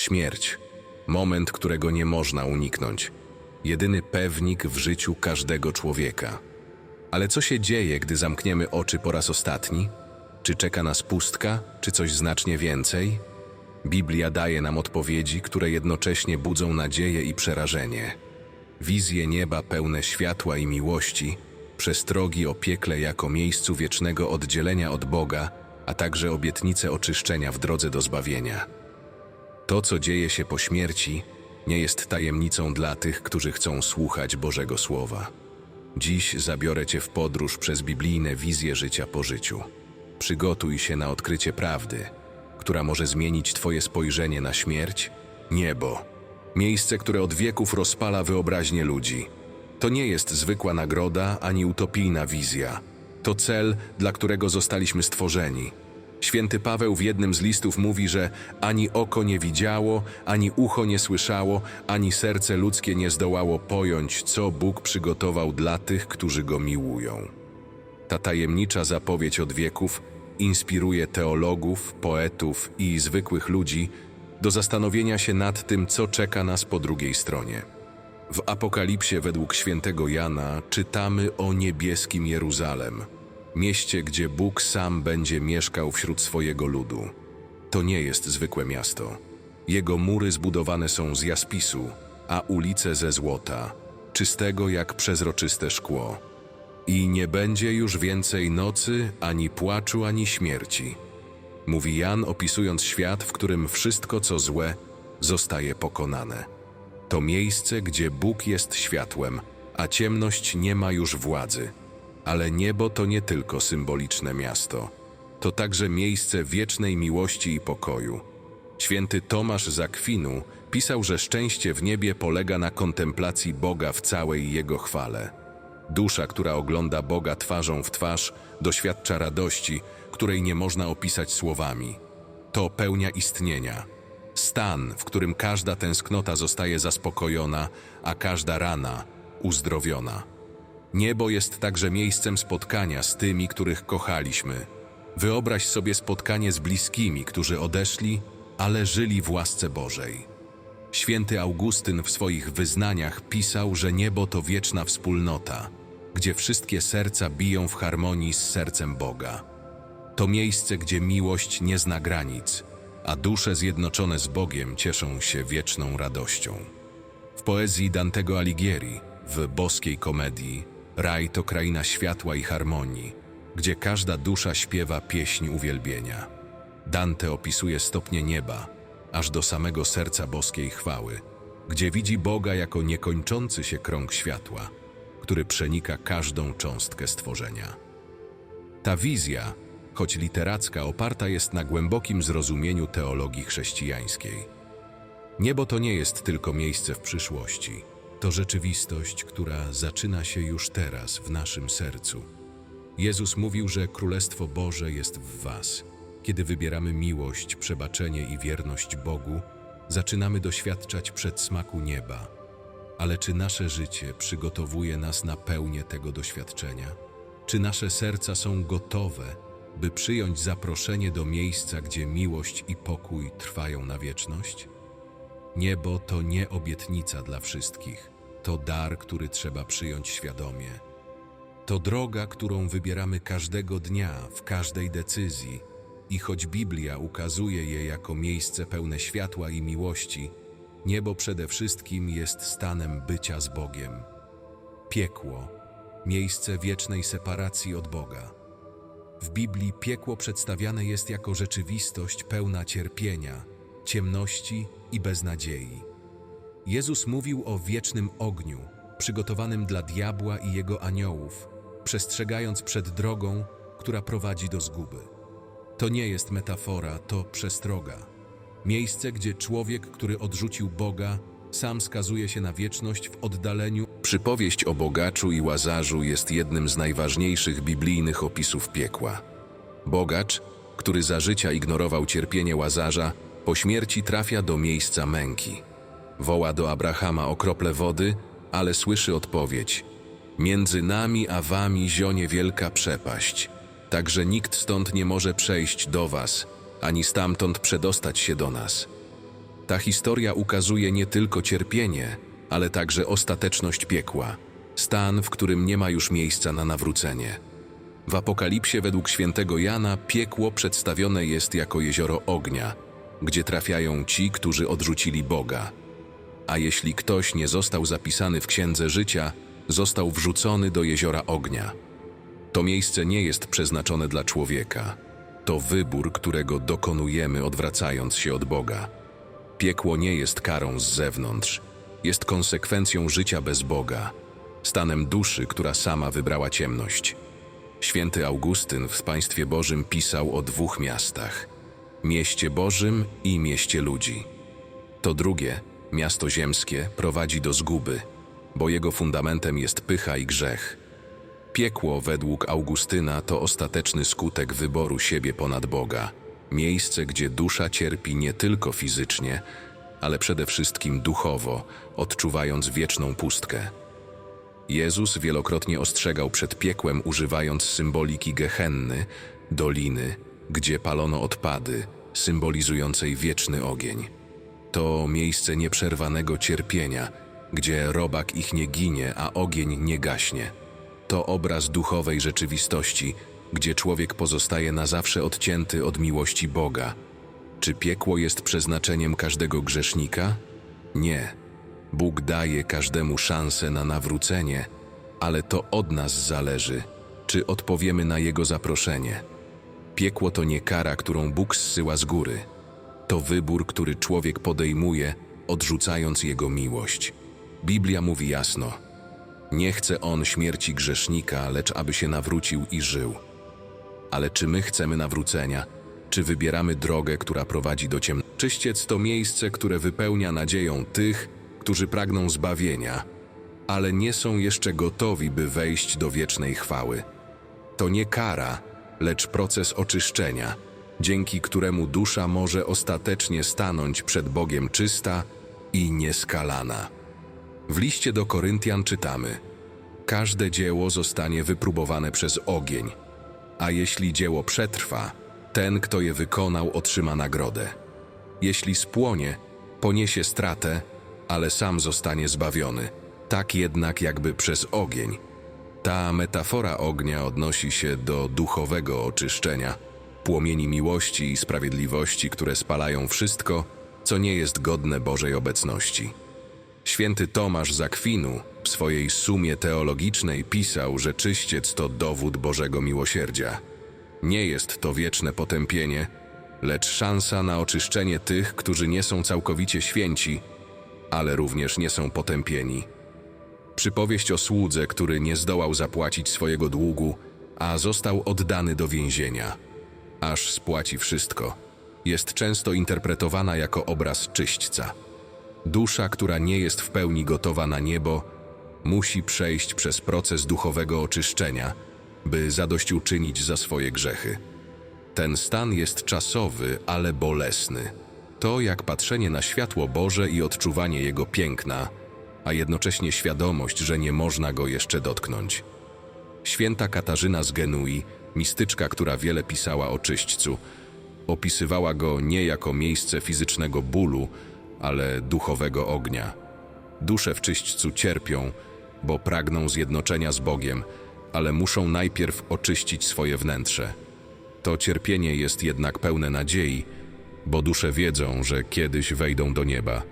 Śmierć. Moment, którego nie można uniknąć. Jedyny pewnik w życiu każdego człowieka. Ale co się dzieje, gdy zamkniemy oczy po raz ostatni? Czy czeka nas pustka, czy coś znacznie więcej? Biblia daje nam odpowiedzi, które jednocześnie budzą nadzieję i przerażenie. Wizje nieba pełne światła i miłości, przestrogi o piekle jako miejscu wiecznego oddzielenia od Boga, a także obietnice oczyszczenia w drodze do zbawienia. To, co dzieje się po śmierci, nie jest tajemnicą dla tych, którzy chcą słuchać Bożego Słowa. Dziś zabiorę Cię w podróż przez biblijne wizje życia po życiu. Przygotuj się na odkrycie prawdy, która może zmienić Twoje spojrzenie na śmierć, niebo, miejsce, które od wieków rozpala wyobraźnię ludzi. To nie jest zwykła nagroda ani utopijna wizja. To cel, dla którego zostaliśmy stworzeni. Święty Paweł w jednym z listów mówi, że ani oko nie widziało, ani ucho nie słyszało, ani serce ludzkie nie zdołało pojąć, co Bóg przygotował dla tych, którzy go miłują. Ta tajemnicza zapowiedź od wieków inspiruje teologów, poetów i zwykłych ludzi do zastanowienia się nad tym, co czeka nas po drugiej stronie. W Apokalipsie według świętego Jana czytamy o niebieskim Jeruzalem, mieście, gdzie Bóg sam będzie mieszkał wśród swojego ludu. To nie jest zwykłe miasto. Jego mury zbudowane są z jaspisu, a ulice ze złota, czystego jak przezroczyste szkło. I nie będzie już więcej nocy, ani płaczu, ani śmierci. Mówi Jan, opisując świat, w którym wszystko, co złe, zostaje pokonane. To miejsce, gdzie Bóg jest światłem, a ciemność nie ma już władzy. Ale niebo to nie tylko symboliczne miasto. To także miejsce wiecznej miłości i pokoju. Święty Tomasz z Akwinu pisał, że szczęście w niebie polega na kontemplacji Boga w całej Jego chwale. Dusza, która ogląda Boga twarzą w twarz, doświadcza radości, której nie można opisać słowami. To pełnia istnienia. Stan, w którym każda tęsknota zostaje zaspokojona, a każda rana uzdrowiona. Niebo jest także miejscem spotkania z tymi, których kochaliśmy. Wyobraź sobie spotkanie z bliskimi, którzy odeszli, ale żyli w łasce Bożej. Święty Augustyn w swoich wyznaniach pisał, że niebo to wieczna wspólnota, gdzie wszystkie serca biją w harmonii z sercem Boga. To miejsce, gdzie miłość nie zna granic, a dusze zjednoczone z Bogiem cieszą się wieczną radością. W poezji Dantego Alighieri, w boskiej komedii, raj to kraina światła i harmonii, gdzie każda dusza śpiewa pieśń uwielbienia. Dante opisuje stopnie nieba, aż do samego serca boskiej chwały, gdzie widzi Boga jako niekończący się krąg światła, który przenika każdą cząstkę stworzenia. Ta wizja, choć literacka, oparta jest na głębokim zrozumieniu teologii chrześcijańskiej. Niebo to nie jest tylko miejsce w przyszłości, to rzeczywistość, która zaczyna się już teraz w naszym sercu. Jezus mówił, że Królestwo Boże jest w Was. Kiedy wybieramy miłość, przebaczenie i wierność Bogu, zaczynamy doświadczać przedsmaku nieba. Ale czy nasze życie przygotowuje nas na pełnię tego doświadczenia? Czy nasze serca są gotowe, by przyjąć zaproszenie do miejsca, gdzie miłość i pokój trwają na wieczność? Niebo to nie obietnica dla wszystkich, to dar, który trzeba przyjąć świadomie. To droga, którą wybieramy każdego dnia, w każdej decyzji, i choć Biblia ukazuje je jako miejsce pełne światła i miłości, niebo przede wszystkim jest stanem bycia z Bogiem. Piekło miejsce wiecznej separacji od Boga. W Biblii piekło przedstawiane jest jako rzeczywistość pełna cierpienia, ciemności i beznadziei. Jezus mówił o wiecznym ogniu, przygotowanym dla diabła i jego aniołów, przestrzegając przed drogą, która prowadzi do zguby. To nie jest metafora, to przestroga. Miejsce, gdzie człowiek, który odrzucił Boga, sam skazuje się na wieczność w oddaleniu. Przypowieść o bogaczu i łazarzu jest jednym z najważniejszych biblijnych opisów piekła. Bogacz, który za życia ignorował cierpienie łazarza, po śmierci trafia do miejsca męki. Woła do Abrahama o krople wody, ale słyszy odpowiedź: Między nami a wami zionie wielka przepaść, tak że nikt stąd nie może przejść do was, ani stamtąd przedostać się do nas. Ta historia ukazuje nie tylko cierpienie, ale także ostateczność piekła, stan, w którym nie ma już miejsca na nawrócenie. W Apokalipsie według świętego Jana piekło przedstawione jest jako jezioro ognia, gdzie trafiają ci, którzy odrzucili Boga. A jeśli ktoś nie został zapisany w księdze życia, został wrzucony do jeziora ognia. To miejsce nie jest przeznaczone dla człowieka. To wybór, którego dokonujemy odwracając się od Boga. Piekło nie jest karą z zewnątrz, jest konsekwencją życia bez Boga, stanem duszy, która sama wybrała ciemność. Święty Augustyn w Państwie Bożym pisał o dwóch miastach: mieście Bożym i mieście ludzi. To drugie, miasto ziemskie, prowadzi do zguby, bo jego fundamentem jest pycha i grzech. Piekło według Augustyna to ostateczny skutek wyboru siebie ponad Boga, miejsce, gdzie dusza cierpi nie tylko fizycznie, ale przede wszystkim duchowo, odczuwając wieczną pustkę. Jezus wielokrotnie ostrzegał przed piekłem, używając symboliki gehenny, doliny, gdzie palono odpady, symbolizującej wieczny ogień. To miejsce nieprzerwanego cierpienia, gdzie robak ich nie ginie, a ogień nie gaśnie. To obraz duchowej rzeczywistości, gdzie człowiek pozostaje na zawsze odcięty od miłości Boga. Czy piekło jest przeznaczeniem każdego grzesznika? Nie. Bóg daje każdemu szansę na nawrócenie, ale to od nas zależy, czy odpowiemy na Jego zaproszenie. Piekło to nie kara, którą Bóg zsyła z góry. To wybór, który człowiek podejmuje, odrzucając Jego miłość. Biblia mówi jasno: Nie chce On śmierci grzesznika, lecz aby się nawrócił i żył. Ale czy my chcemy nawrócenia? Czy wybieramy drogę, która prowadzi do ciemności? Czyściec to miejsce, które wypełnia nadzieją tych, którzy pragną zbawienia, ale nie są jeszcze gotowi, by wejść do wiecznej chwały. To nie kara, lecz proces oczyszczenia, dzięki któremu dusza może ostatecznie stanąć przed Bogiem czysta i nieskalana. W liście do Koryntian czytamy: Każde dzieło zostanie wypróbowane przez ogień, a jeśli dzieło przetrwa, ten, kto je wykonał, otrzyma nagrodę. Jeśli spłonie, poniesie stratę, ale sam zostanie zbawiony, tak jednak jakby przez ogień. Ta metafora ognia odnosi się do duchowego oczyszczenia, płomieni miłości i sprawiedliwości, które spalają wszystko, co nie jest godne Bożej obecności. Święty Tomasz z Akwinu w swojej sumie teologicznej pisał, że czyściec to dowód Bożego miłosierdzia. Nie jest to wieczne potępienie, lecz szansa na oczyszczenie tych, którzy nie są całkowicie święci, ale również nie są potępieni. Przypowieść o słudze, który nie zdołał zapłacić swojego długu, a został oddany do więzienia, aż spłaci wszystko, jest często interpretowana jako obraz czyśćca. Dusza, która nie jest w pełni gotowa na niebo, musi przejść przez proces duchowego oczyszczenia, by zadośćuczynić za swoje grzechy. Ten stan jest czasowy, ale bolesny. To jak patrzenie na światło Boże i odczuwanie Jego piękna, a jednocześnie świadomość, że nie można go jeszcze dotknąć. Święta Katarzyna z Genui, mistyczka, która wiele pisała o czyśćcu, opisywała go nie jako miejsce fizycznego bólu, ale duchowego ognia. Dusze w czyśćcu cierpią, bo pragną zjednoczenia z Bogiem, ale muszą najpierw oczyścić swoje wnętrze. To cierpienie jest jednak pełne nadziei, bo dusze wiedzą, że kiedyś wejdą do nieba.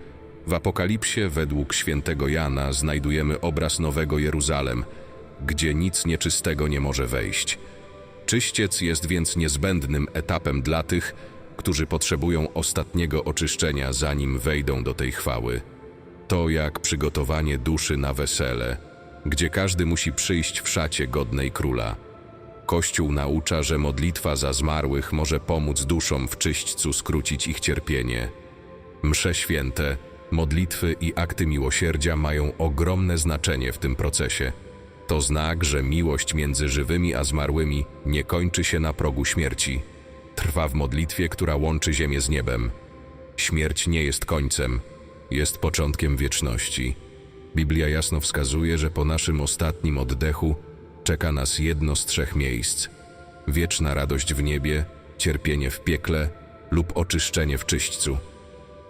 W Apokalipsie według świętego Jana znajdujemy obraz Nowego Jeruzalem, gdzie nic nieczystego nie może wejść. Czyściec jest więc niezbędnym etapem dla tych, którzy potrzebują ostatniego oczyszczenia, zanim wejdą do tej chwały. To jak przygotowanie duszy na wesele, gdzie każdy musi przyjść w szacie godnej króla. Kościół naucza, że modlitwa za zmarłych może pomóc duszom w czyśćcu skrócić ich cierpienie. Msze święte, modlitwy i akty miłosierdzia mają ogromne znaczenie w tym procesie. To znak, że miłość między żywymi a zmarłymi nie kończy się na progu śmierci. Trwa w modlitwie, która łączy ziemię z niebem. Śmierć nie jest końcem, jest początkiem wieczności. Biblia jasno wskazuje, że po naszym ostatnim oddechu czeka nas jedno z trzech miejsc: wieczna radość w niebie, cierpienie w piekle lub oczyszczenie w czyśćcu.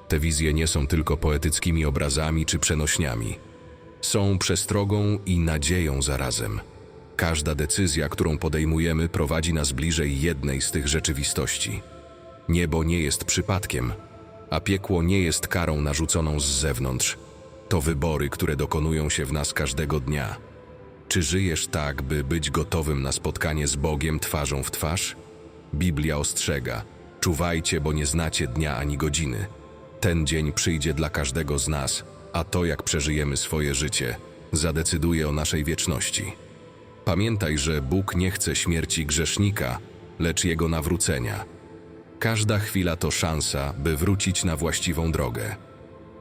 Te wizje nie są tylko poetyckimi obrazami czy przenośniami. Są przestrogą i nadzieją zarazem. Każda decyzja, którą podejmujemy, prowadzi nas bliżej jednej z tych rzeczywistości. Niebo nie jest przypadkiem, a piekło nie jest karą narzuconą z zewnątrz. To wybory, które dokonują się w nas każdego dnia. Czy żyjesz tak, by być gotowym na spotkanie z Bogiem twarzą w twarz? Biblia ostrzega: czuwajcie, bo nie znacie dnia ani godziny. Ten dzień przyjdzie dla każdego z nas, a to, jak przeżyjemy swoje życie, zadecyduje o naszej wieczności. Pamiętaj, że Bóg nie chce śmierci grzesznika, lecz jego nawrócenia. Każda chwila to szansa, by wrócić na właściwą drogę.